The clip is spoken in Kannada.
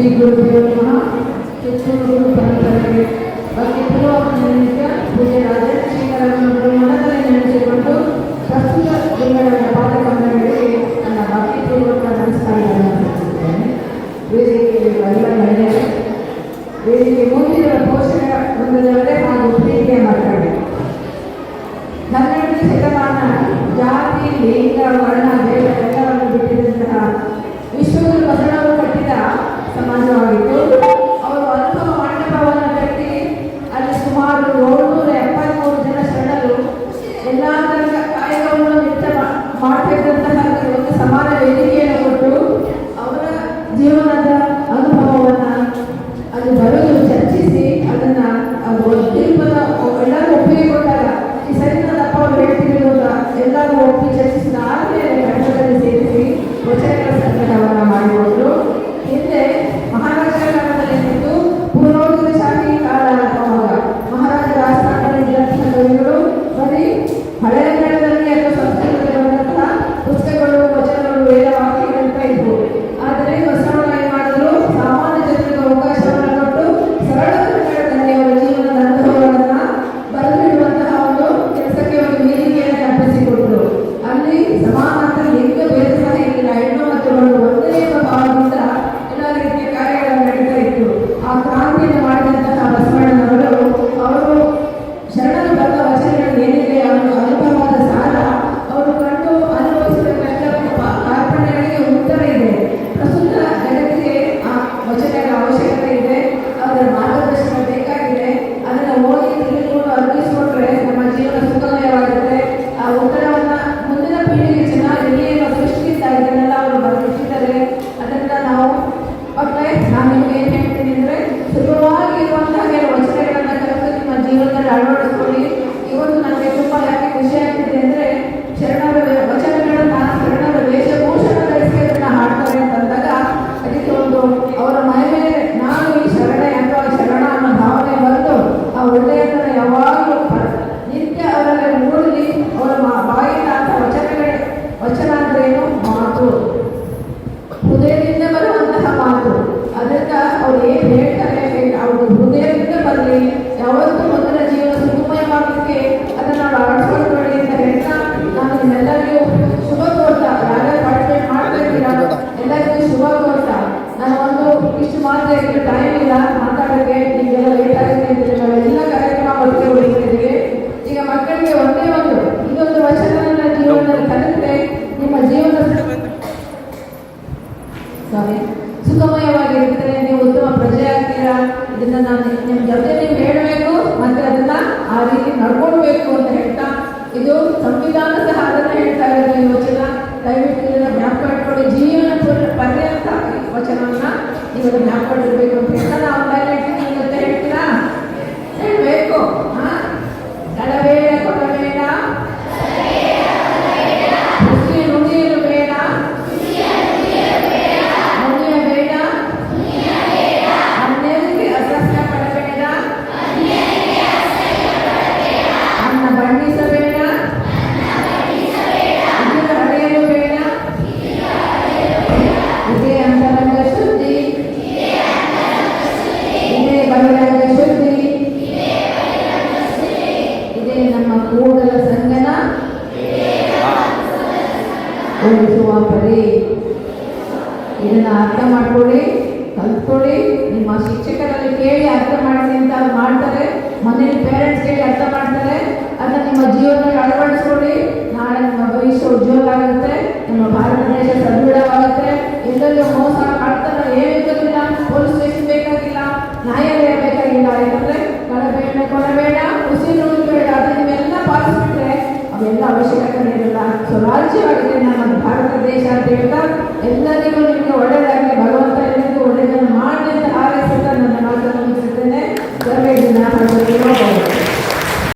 ಶ್ರೀ ಗುರುದೇವ ನಮಃ ಕಿತ್ತೂರು ಪ್ರಸ್ತುತ ನನ್ನ ಭಕ್ತಿಪೂರ್ವಕ ನಮಸ್ಕಾರಗಳನ್ನು ವೇದಿಕೆಯಲ್ಲಿ ಎಲ್ಲ ಮಹಿಳೆಯರು ವೇದಿಕೆ ಮುಂದಿರುವ ಪೋಷಕ ವೃಂದದವರೇ ಹಾಗೂ ಪ್ರೀತಿಯ ಮಕ್ಕಳೇ ಹನ್ನೆರಡು ಶತಮಾನ ಜಾತಿ ಲಿಂಗ ವರ್ಣ ಭೇದ ಜೀವನದ ಸ್ವಾಮಿ. ಸುಖಮಯವಾಗಿರ್ತಾರೆ ನೀವು ಉತ್ತಮ ಪ್ರಜೆ ಆಗ್ತೀರಾ? ಇದನ್ನ ನಾನು ನಿಮ್ಮ ಜೊತೆ ನೀವು ಹೇಳಬೇಕು, ಮತ್ತೆ ಅದನ್ನ ಆ ರೀತಿ ನಡ್ಕೊಳ್ಬೇಕು ಅಂತ ಹೇಳ್ತಾ ಕೂಡಲ ಸಂಗನ? ಓಡಿಸುವ ಪರಿ ಅರ್ಥ ಮಾಡ್ಕೊಳ್ಳಿ, ಕಲ್ತ್ಕೊಳ್ಳಿ. ನಿಮ್ಮ ಶಿಕ್ಷಕರಲ್ಲಿ ಕೇಳಿ ಅರ್ಥ ಮಾಡಿಸಿ ಅಂತ ಮಾಡ್ತಾರೆ. ಮನೇಲಿ ಪೇರೆಂಟ್ಸ್ ಕೇಳಿ ಅರ್ಥ ಮಾಡ್ತಾರೆ. ಅದನ್ನ ನಿಮ್ಮ ಜೀವನದಲ್ಲಿ ಅಳವಡಿಸ್ಕೊಳ್ಳಿ. ನಾಳೆ ನಿಮ್ಮ ಭವಿಷ್ಯ ಉಜ್ವಲ ಆಗುತ್ತೆ ನಿಮ್ಮ ಭಾರತ ದೇಶ ಸದೃಢವಾಗುತ್ತೆ. ಎಲ್ಲರಿಗೂ ಮೋಸ